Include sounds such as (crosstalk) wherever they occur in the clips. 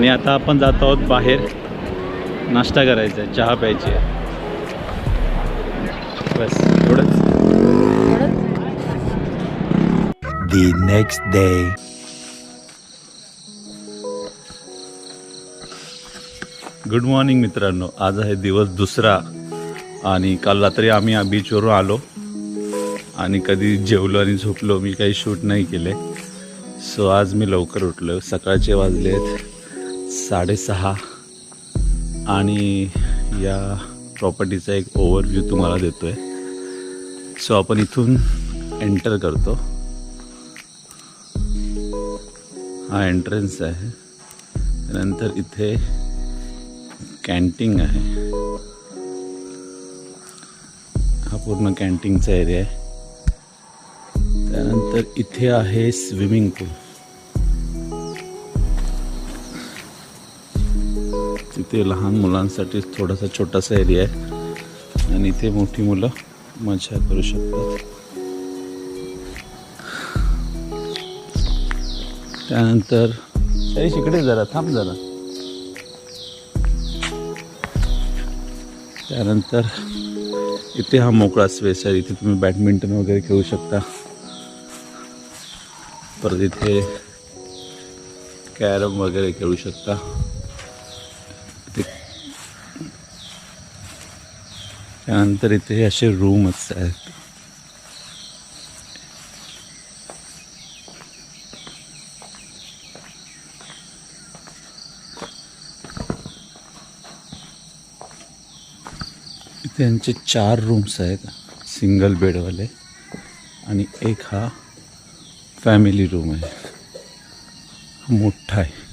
आणि आता आपण जात आहोत बाहेर नाश्ता करायचा आहे चहा प्यायची. आहे बस एवढंच. The next day. Good morning मित्रांनो. आज आहे दिवस दुसरा आणि काल रात्री आम्ही बीचवरून आलो आणि कधी जेवलो आणि झोपलो मी काही शूट नाही केले. सो आज मी लवकर उठलो. सकाळचे वाजलेत. साडेसहा. आणि या प्रॉपर्टीचा एक ओव्हरव्ह्यू तुम्हाला देतो आहे सो आपण इथून एंटर करतो. हा एंट्रन्स आहे. त्यानंतर इथे कॅन्टीन आहे. हा पूर्ण कॅन्टीनचा एरिया आहे. त्यानंतर इथे आहे स्विमिंग पूल तिथे लहान मुलांसाठी थोडासा छोटासा एरिया आहे. आणि इथे मोठी मुलं मजा करू शकतात. त्यानंतर तरी इकडे जरा थांब जरा. त्यानंतर इथे हा मोकळा स्पेस आहे. इथे तुम्ही बॅडमिंटन वगैरे खेळू शकता. परत इथे कॅरम वगैरे खेळू शकता इथे त्यानंतर इथे असे रूमच आहेत इथे यांचे चार रूम्स आहेत सिंगल बेडवाले आणि एक हा फॅमिली रूम आहे. मोठा आहे.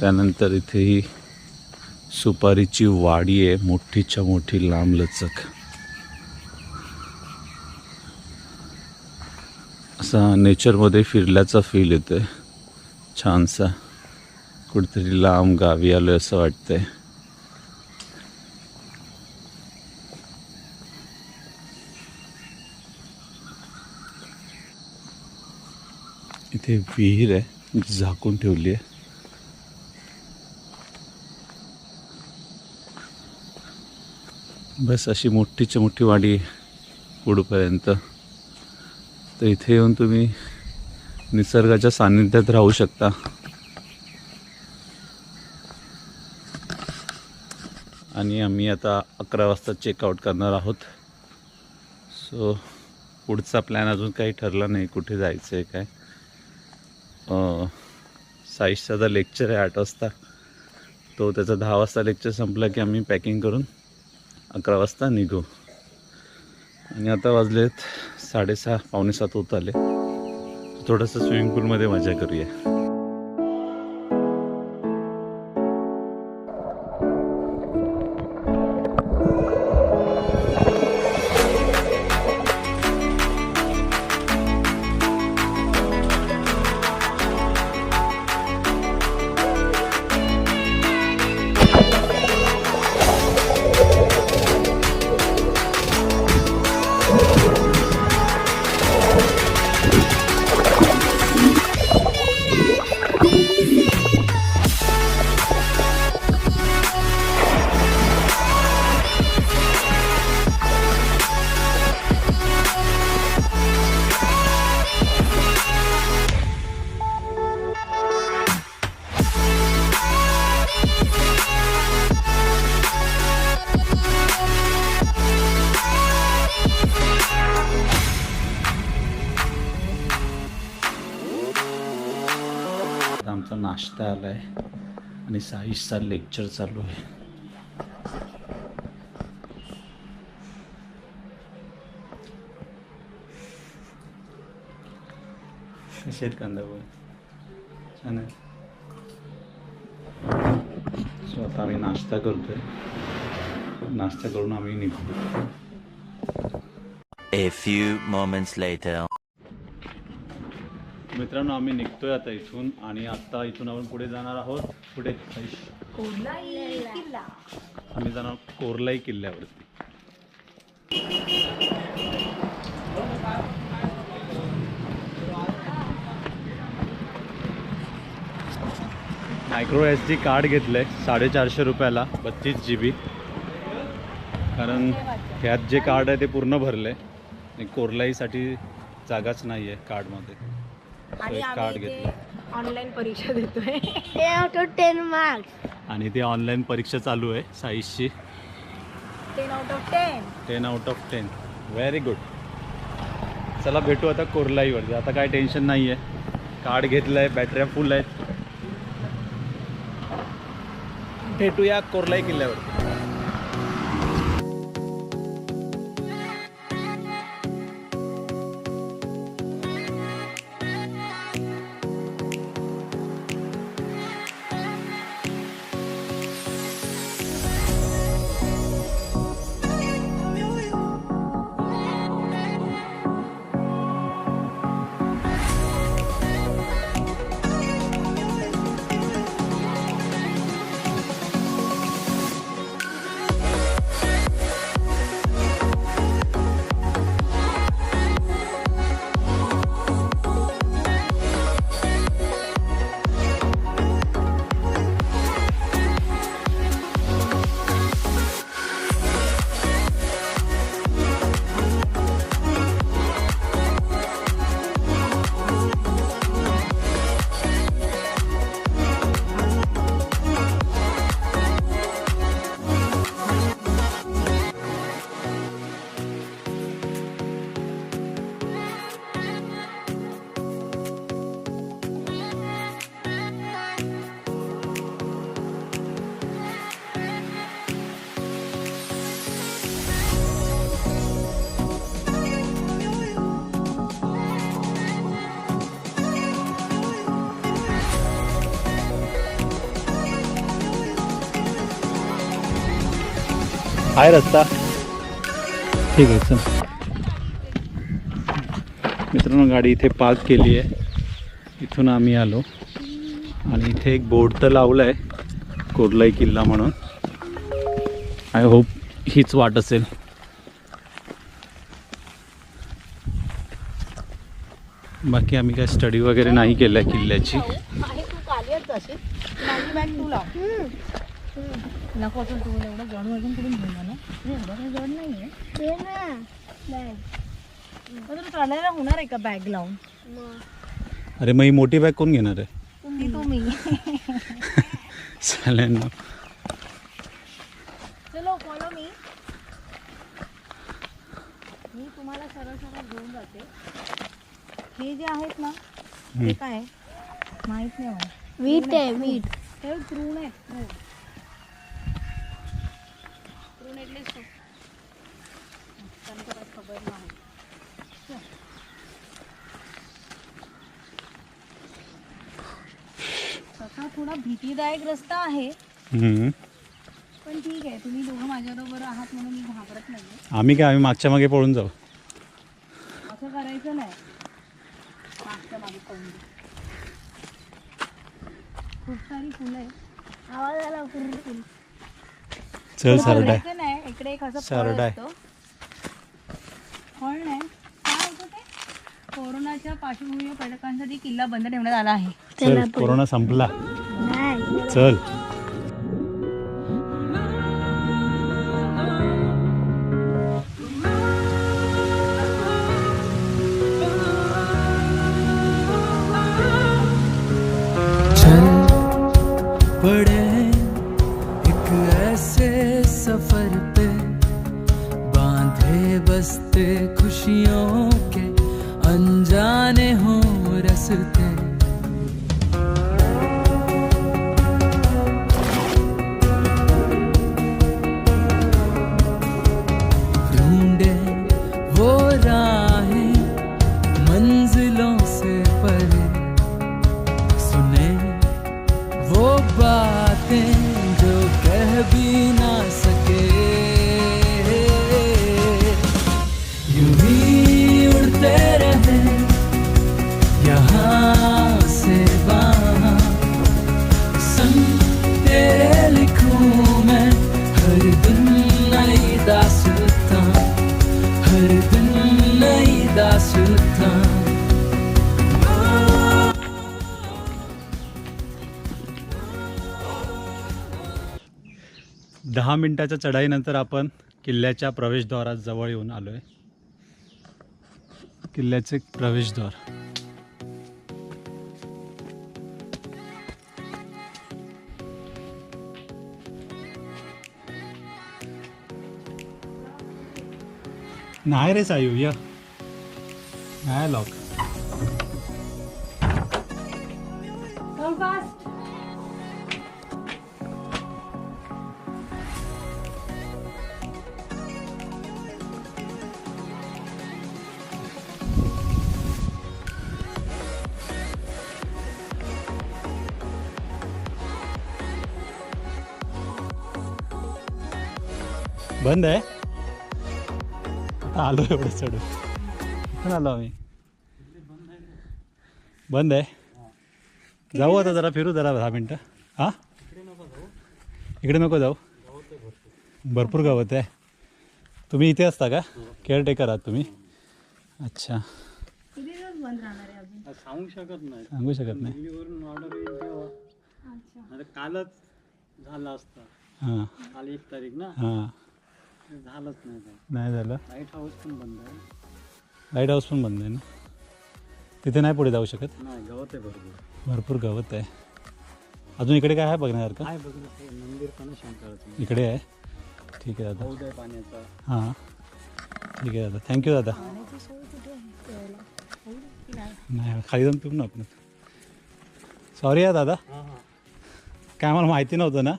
त्यानंतर इथे ही सुपारीची वाडी आहे मोठीच्या मोठी लांब लचक. असा नेचरमध्ये फिरल्याचा फील येतो आहे छानसा कुठेतरी लांब गावी आलो असं वाटतंय. इथे विहीर आहे झाकून ठेवली आहे. बस अशी मोठीची मोठी वाडी आहे पुढपर्यंत. तर इथे येऊन तुम्ही निसर्गाच्या सान्निध्यात राहू शकता. आणि आम्ही आता अकरा वाजता चेकआउट करणार आहोत. सो पुढचा प्लॅन अजून काही ठरला नाही कुठे जायचं आहे काय साईशचा लेक्चर आहे आठ वाजता. तो त्याचा दहा वाजता लेक्चर संपला की आम्ही पॅकिंग करून अकरा वाजता निघू. आणि आता वाजलेत साडेसहा पावणे सात होत आले. थोडंसं स्विमिंग पूलमध्ये मजा करूया. आला आहे आणि साईशचा लेक्चर चालू आहे. कसे आहेत कांदा छान आहे. सो आता आम्ही नाश्ता करतोय. नाश्ता करून आम्ही निघतो A few moments later. मित्रांनो आम्ही निघतोय आता इथून आणि आता इथून आपण पुढे जाणार आहोत. पुढे आम्ही जाणार कोरलाई किल्ल्यावरती. मायक्रो एस डी कार्ड घेतलं आहे साडेचारशे रुपयाला बत्तीस जी बी कारण ह्यात जे कार्ड आहे ते पूर्ण भरले आणि कोरलाईसाठी जागाच नाही आहे कार्डमध्ये आणि आम्ही घेतलं. इथे ऑनलाईन परीक्षा देतोय. Ten out of ten marks आणि ती ऑनलाईन परीक्षा चालू आहे साईजची. Ten out of ten ten out of ten very good चला भेटू आता कोरलाईवरती. आता काय टेन्शन नाही आहे कार्ड घेतलं आहे बॅटऱ्या फुल आहेत. भेटूया कोरलाई किल्ल्यावरती. आहे रस्ता ठीक आहे चल. मित्रांनो गाडी इथे पार्क केली आहे. इथून आम्ही आलो. आणि इथे एक बोर्ड तर लावला आहे कोरलाई किल्ला म्हणून. आय होप हीच वाट असेल. बाकी आम्ही काय स्टडी वगैरे नाही केलं आहे किल्ल्याची आहे तू नको असेल तू एवढं जड वजन करून घेऊन जा ना हे एवढं काही जड नाहीये ते ना बॅग मग तुला चालायला होणार आहे का बॅग लावून अरे मग ही मोठी बॅग कोण घेणार आहे? ती तुम्ही (laughs) चालेल ना. चलो फॉलो मी मी तुम्हाला सरळ सरळ घेऊन जाते. हे जे आहेत ना हे काय? आहे? माहीत नाही मला. वीट आहे वीट. हे तृण आहेत भीतीदायक रस्ता आहे. हम्म. पण ठीक आहे तुम्ही दोघं माझ्याबरोबर आहात म्हणून मी घाबरत नाही आम्ही काय आम्ही मागच्या मागे पळून जाऊ. असं करायचं नाही. मागच्या मागे पळून दे. खूप सारी फुलं आहे आवाज आला फुल चल करायचं नाही. इकडे एक असं फळ सरडा आहे. असतं. फळ नाही. काय होतं ते? कोरोनाच्या पार्श्वभूमीवर पर्यटकांसाठी किल्ला बंद ठेवण्यात आला आहे. चल कोरोना संपला. चल। एक ऐसे सफ़र पे बांधे बसते खुशियों के अनजाने हो रसते। मिनटाच्या चढाईनंतर आपण किल्ल्याच्या प्रवेशद्वारात जवळ येऊन आलो आहे किल्ल्याचे प्रवेशद्वार. नाही रे सायू या. नाही लॉक बंद आहे? आता आलो एवढं चढून कुठून आलो आम्ही. बंद आहे? जाऊ आता जरा फिरू जरा दहा मिनटं. हां? इकडे नको जाऊ. भरपूर गवत आहे. तुम्ही इथे असता का? केअरटेकर आहात तुम्ही. अच्छा. किती दिवस बंद राहणार आहे अजून? सांगू शकत नाही. सांगू शकत नाही. कालच झालं असतं. हां. काल एक तारीख ना? हां. झालंच नाही झालं? लाइट हाऊस पण बंद आहे. लाइट हाऊस पण बंद आहे ना? तिथे नाही पुढे जाऊ शकत? नाही गवत आहे भरपूर. भरपूर गवत आहे. अजून इकडे काय आहे बघण्यासारखं? काय मंदिर पण आहे शंकराचं. इकडे आहे. ठीक आहे दादा. हौद आहे पाण्याचा. हां. ठीक आहे दादा. थँक्यू दादा. पाण्याची सोय कुठे आहे प्यायला? होईल की नाही? नाही खाली जाऊन पिऊ ना आपण सॉरी आहे दादा. हां हां. काय मला माहिती नव्हतं ना?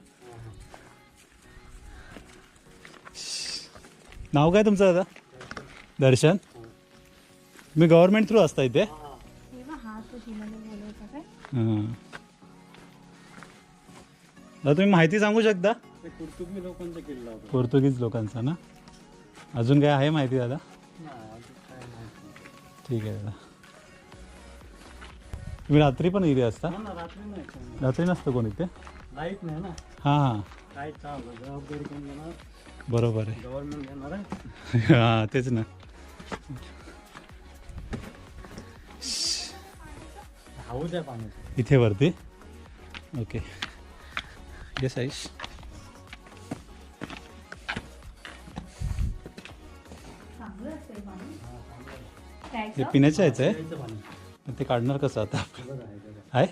नाव काय तुमचं दादा? दर्शन. तुम्ही गव्हर्नमेंट थ्रू असता इथे? हे. दादा तुम्ही माहिती सांगू शकता? लोकांचा किल्ला पोर्तुगीज लोकांचा ना? अजून काय आहे माहिती दादा. ठीक आहे दादा. तुम्ही रात्री पण इथे असता? हा. रात्री नसतं कोण इथे? लाइट नाही ना. हां हां. बरोबर आहे. गव्हर्नमेंट घेणार आहे? हां तेच ना. हाऊस आहे पाण्याचं इथे वरती. ओके. येस आईश चांगलं पाणी. हे प्यायचं? पिण्याचं यायचं आहे? प्यायचं पाणी. पण ते काढणार कसं आता आपण? आहे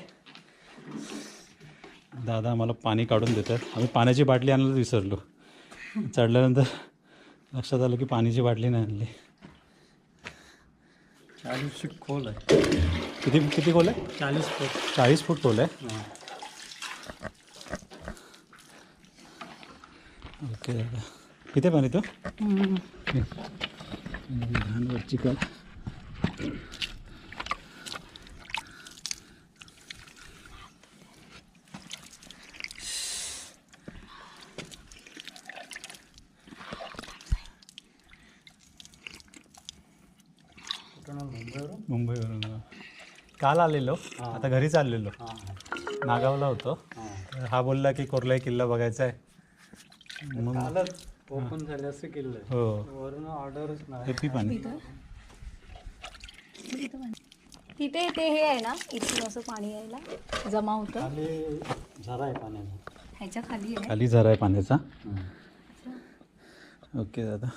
दादा आम्हाला पाणी काढून देतात. आम्ही पाण्याची बाटली आणायला विसरलो. चढल्यानंतर लक्षात आलं की पाण्याची बाटली नाही आणली. चाळीस फूट खोल आहे. किती किती खोल आहे? चाळीस फूट. चाळीस फूट खोल आहे? ओके. दादा किती पाणी तू? लहान वरची कुठून आलं? मुंबईवरून मुंबईवरून काल आलेलो. आता घरी चाललेलो. हां नागावला होतो. हां. तर हा बोलला की कोरलाई किल्ला बघायचा आहे मग कालच ओपन झाले असं किल्लं. हो. वरून ऑर्डरच नाही. हे पी पाणी. तिथे? ते हे आहे ना इथून असं पाणी यायला जमा होतं. खाली झरा आहे पाण्याचा. ह्याच्या खाली आहे. खाली झरा आहे पाण्याचा ओके दादा.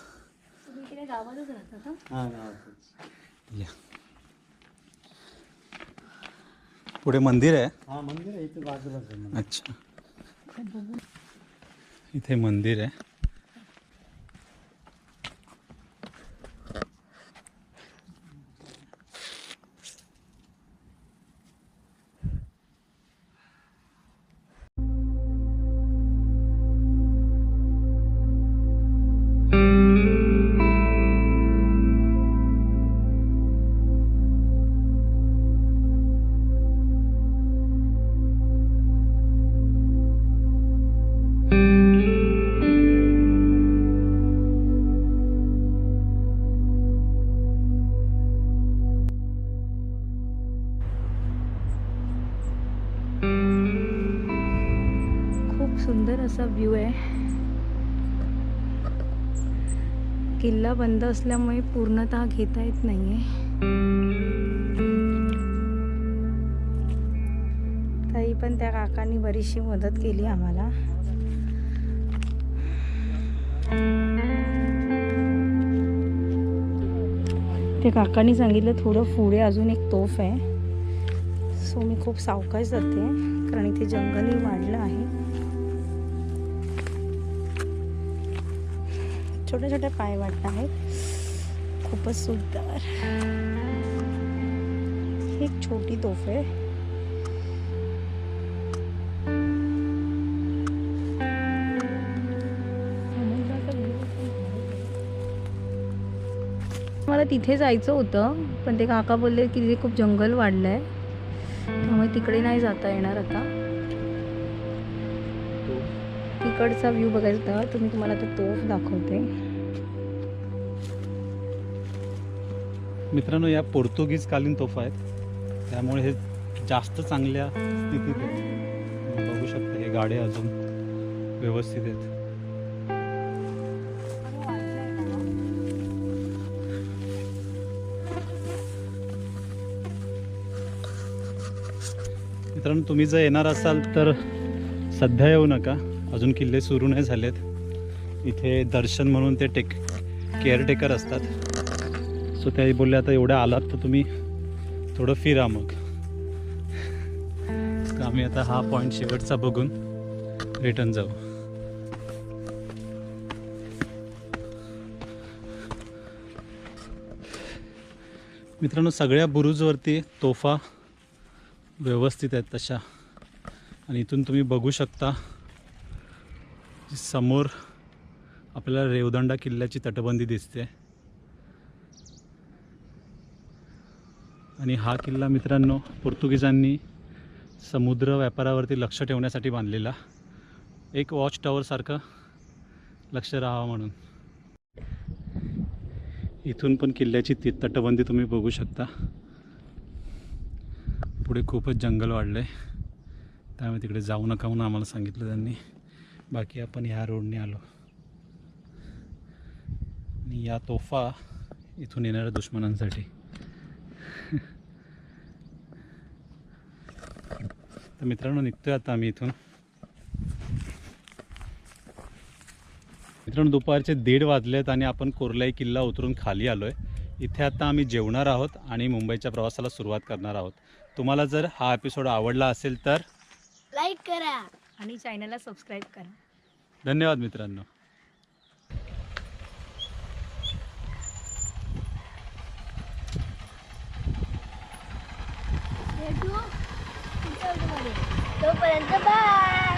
तुम्ही गावातच राहता का? हां गावातच. या. पुढे मंदिर आहे. हा मंदिर आहे इथे बाजूलाच आहे मंदिर. अच्छा. इथे मंदिर आहे. सुंदर असा व्ह्यू आहे. किल्ला बंद असल्यामुळे पूर्णतः घेता येत नाहीये. तरी पण त्या काकांनी बरीचशी मदत केली आम्हाला. ते काकांनी सांगितलं थोडं पुढे अजून एक तोफ आहे. सो मी खूप सावकाश जाते कारण इथे जंगलही वाढलं आहे. छोट्या छोट्या पाय वाटत आहेत. खूपच सुंदर. ही एक छोटी तोफ. आहे मला तिथे जायचं होतं पण ते काका बोलले की तिथे खूप जंगल वाढलं आहे त्यामुळे तिकडे नाही जाता येणार आता. इकडचा व्ह्यू बघायचा होता तर मी तुम्हाला तो तोफ दाखवते. मित्रांनो या पोर्तुगीज कालीन तोफा आहेत. त्यामुळे हे जास्त चांगल्या स्थितीत आहेत. बघू शकता हे गाडे अजून व्यवस्थित आहेत. मित्रांनो तुम्ही जर येणार असाल तर सध्या येऊ नका. अजून किल्ले सुरू नाही झालेत. इथे दर्शन म्हणून ते टेक केअरटेकर असतात. सो त्या बोलले आता एवढ्या आलात तर तुम्ही थोडं फिरा मग. आम्ही आता हा पॉईंट शेवटचा बघून रिटर्न जाऊ. मित्रांनो सगळ्या बुरुजवरती तोफा व्यवस्थित आहेत तशा. आणि इथून तुम्ही बघू शकता समोर आपल्याला रेवदंडा किल्ल्याची तटबंदी दिसते. आणि हा किल्ला मित्रांनो पोर्तुगीजांनी समुद्र व्यापारावरती लक्ष ठेवण्यासाठी बांधलेला. एक वॉच टॉवरसारखं लक्ष राहावं म्हणून. इथून पण किल्ल्याची ती तटबंदी तुम्ही बघू शकता. पुढे खूपच जंगल वाढलं आहे त्यामुळे तिकडे जाऊ नका म्हणून आम्हाला सांगितलं त्यांनी. बाकी आपण ह्या रोडने आलो. आणि या तोफा इथून येणाऱ्या दुश्मनांसाठी. तर मित्रांनो निघतोय आता आम्ही इथून. मित्रांनो दुपारचे दीड वाजलेत आणि आपण कोरलाई किल्ला उतरून खाली आलो आहे इथे आता आम्ही जेवणार आहोत आणि मुंबईच्या प्रवासाला सुरुवात करणार आहोत. तुम्हाला जर हा एपिसोड आवडला असेल तर लाईक करा. आणि चॅनलला सबस्क्राईब करा. धन्यवाद मित्रांनो. भेटू. पुढच्या व्हिडिओमध्ये. तोपर्यंत बाय